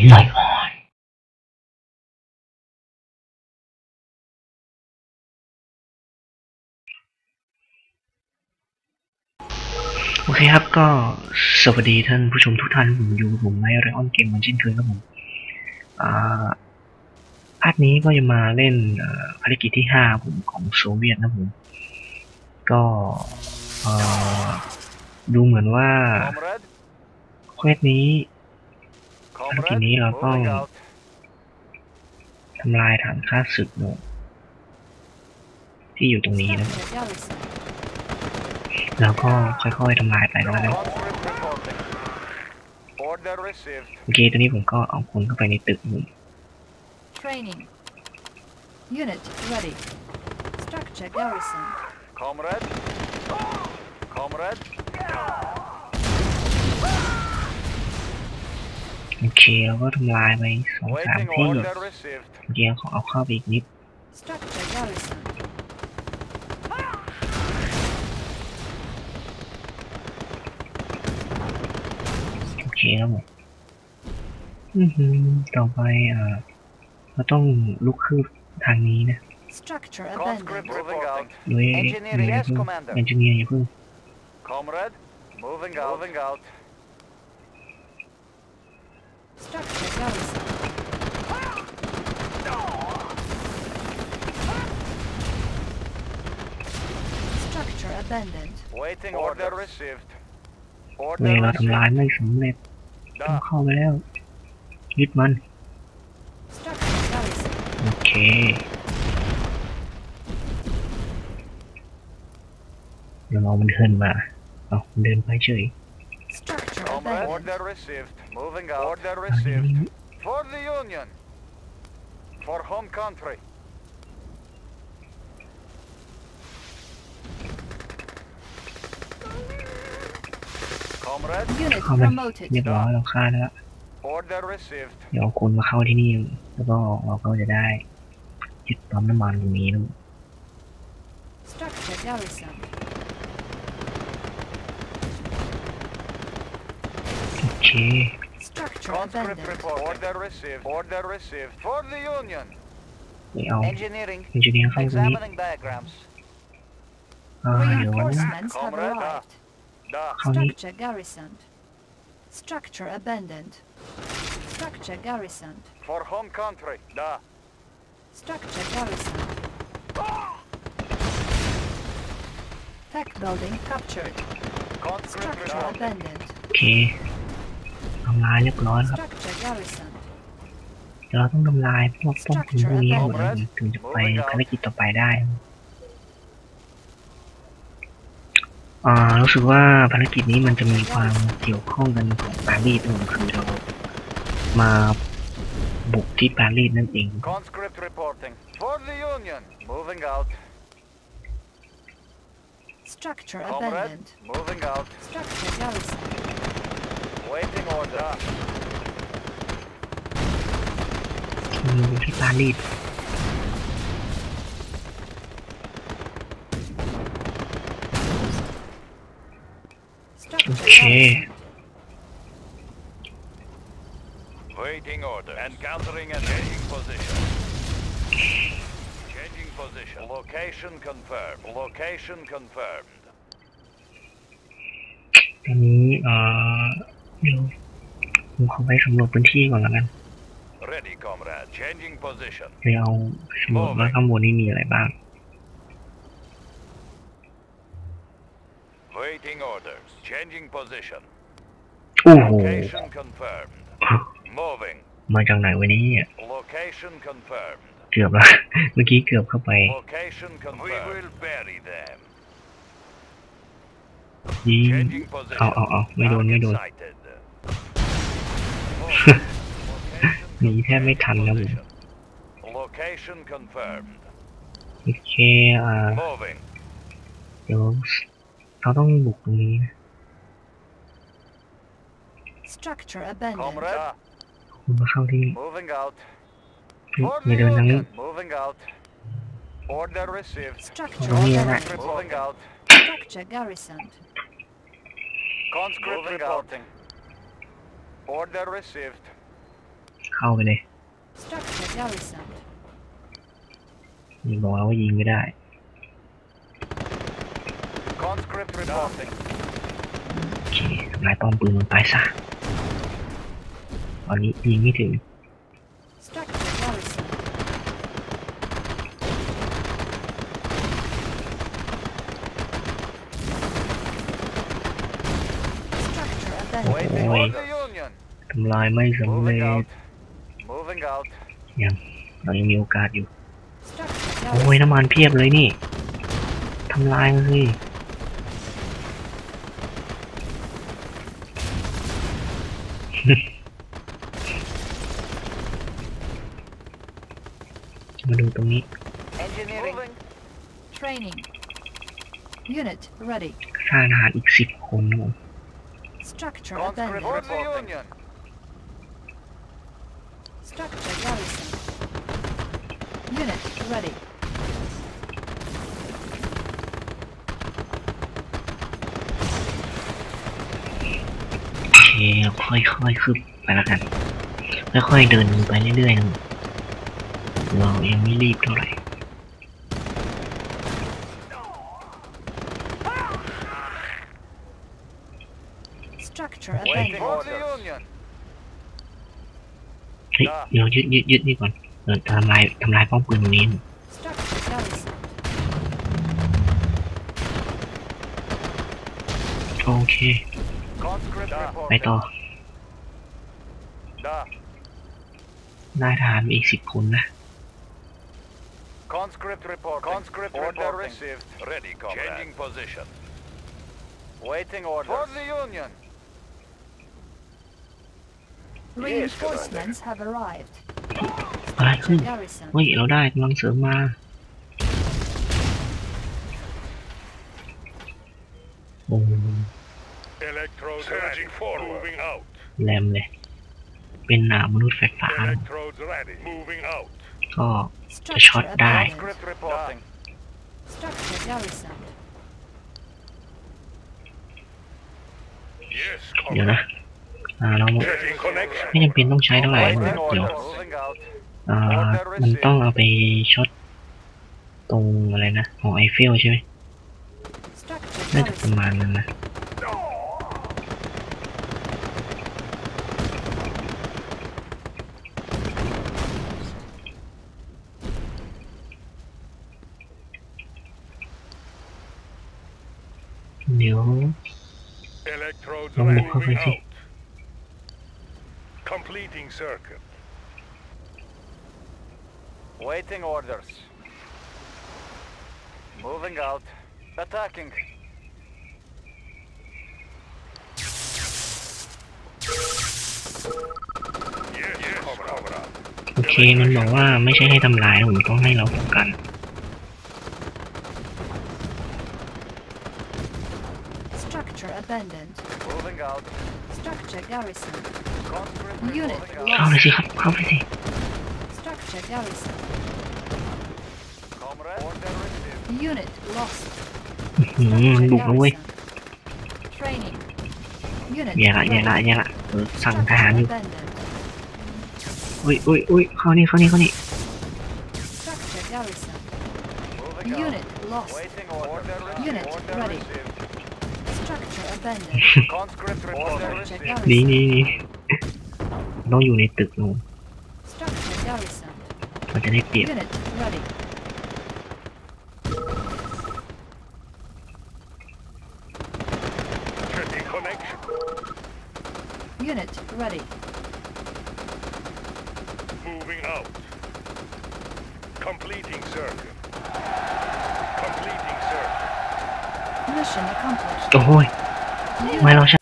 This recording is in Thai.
ล i g h t อ n โอเคครับก็สวัสดีท่านผู้ชมทุกท่านผมอยู่ผมไมไรออนเกมเหมือนเช่นเคยครับผมภาคนี้ก็จะมาเล่นภารกิจที่5ผมของโซเวียตนะผม ก็ดูเหมือนว่าเควสนี้ทั้ทีนี้เราก็ทำลายฐานค่าศึกหนที่อยู่ตรงนี้นะ แล้วก็ค่อยๆทำลายไปแล้วกัโอเคตอนนี้ผมก็เอาคนเข้าไปในตึกหนึ่งโอเคเราก็ทำลายไปสองสามที่หเดี๋ยวขอเอาเข้าไปอีกนิดโอเคแล้วหมต่อไปอ่าเราต้องลุกขึ้นทางนี้นะด้วยเอ็นจิเนียร์อย่าเพิ่ง w a i t i เวลาทำลายไม่สำเร็จต้องเข้าไปแล้วยิดมันโอเคเยรามองมันเคลื่อนมาเอาเดินไปเฉยอันนี้ for the union for home country ข้ามาเรียบร้อยเราฆ่าแล้วเดี๋ยวคุณมาเข้าที่นี่แล้วก็เราก็จะได้จึดปั๊มน้ำมันตรงนี้นโอเคไม่เอาอินเจเนียร์ข้าตรงนี้อ่าเดี๋ยวนะ Да. Structure garrisoned. Structure abandoned. Structure garrisoned. For home country. Да. Structure garrisoned. Tech building captured. Structure abandoned. Okay. Structure เรู้สึกว่าภารกิจนี้มันจะมีความเกี่ยวข้องกันของปารีสตรงคือเรามาบุกที่ปารีสนั่นเอง ที่ปารีสโอเค Waiting order and gathering and changing position. Changing position. Location confirmed. Location confirmed. อันนี้เอ่อไม่รู้ผมขอไปสำรวจพื้นที่ก่อนแล้วกัน Ready comrade. Changing position. ไปเอาสำรวจว่าข้างบนนี้มีอะไรบ้าง Changing position. โอ้โห Location confirmed. Moving. มาจากไหนวะเนี่ย Location confirmed. เกือบละเมื่อกี้เกือบเข้าไป Location confirmed. We will bury them. ยิง Changing position. เอาเอาเอาไม่โดน Target ไม่โดน sighted. Moving. Location หนีแทบไม่ทันครับผม position. Location confirmed. โอเค อ่า Moving. เดี๋ยวเราต้องบุกตรงนี้นะ Structure abandoned. Comrade. Moving out. Hindi Moving out. Order received. Structure abandoned. Moving out. Structure garrisoned. Conscript reporting. Order received. How many? Structure garrisoned. ยิงบอกว่ายิงไม่ได้ Conscript reporting. โอเคทำลายป้อมปืนมันไปซะอันนี้ยิงไม่ถึงโอ้ยทำลายไม่สำเร็จยังเรายังมีโอกาสอยู่ โอ้ยน้ำมันเพียบเลยนี่ ทำลายเลยสิมาดูตรงนี้ทหารอีกสิบคนนูค่อยๆคืบไปแล้วกัน ค่อยๆ เดินไปเรื่อยๆเรายังไม่รีบเท่าไหร่เฮ้ยเดี๋ยวยึดยึดยึดนี่ก่อนเออทำลายทำลายป้อมปืนตรงนี้ โอเค ไปต่อได้ทหารอีกสิบคนนะ Conscript reporting. Conscript order reporting. o received. d r r e Ready, comrade. Changing position. Waiting order. For the Union. Reinforcements have arrived. อะไรขึ้นเฮ้ยเราได้กำลังเสริมมาโอ้แหลมเลยเป็นหนามนุษย์ไฟฟ้าก็จะช็อตได้ เดี๋ยวนะเราไม่จำเป็นต้องใช้เท่าไหร่เดี๋ยวมันต้องเอาไปช็อตตรงอะไรนะของไอเฟลใช่ไหมน่าจะประมาณนั้นนะเดี๋ยวลองบุกเข้าไปสิโอเค มันบอกว่าไม่ใช่ให้ทำลายผมต้องให้เราป้องกัน Structure garrison. Unit How is he? How is he? Structure garrison. Unit lost. Mm, Structure ดุนะเว้ย Training. Unit แย่ละแย่ละแย่ละเออสั่งทหารอยู่ abandoned. อุ้ยอุ้ยอุ้ยเข้านี่เข้านี่เข้านี่ Structure garrison. Unit lost. Unit ready. Structure abandoned. นี่นี่นี่ต้องอยู่ในตึกนู้น Unit ready. Unit ready. Mission accomplished. Ôi, mày làm sao?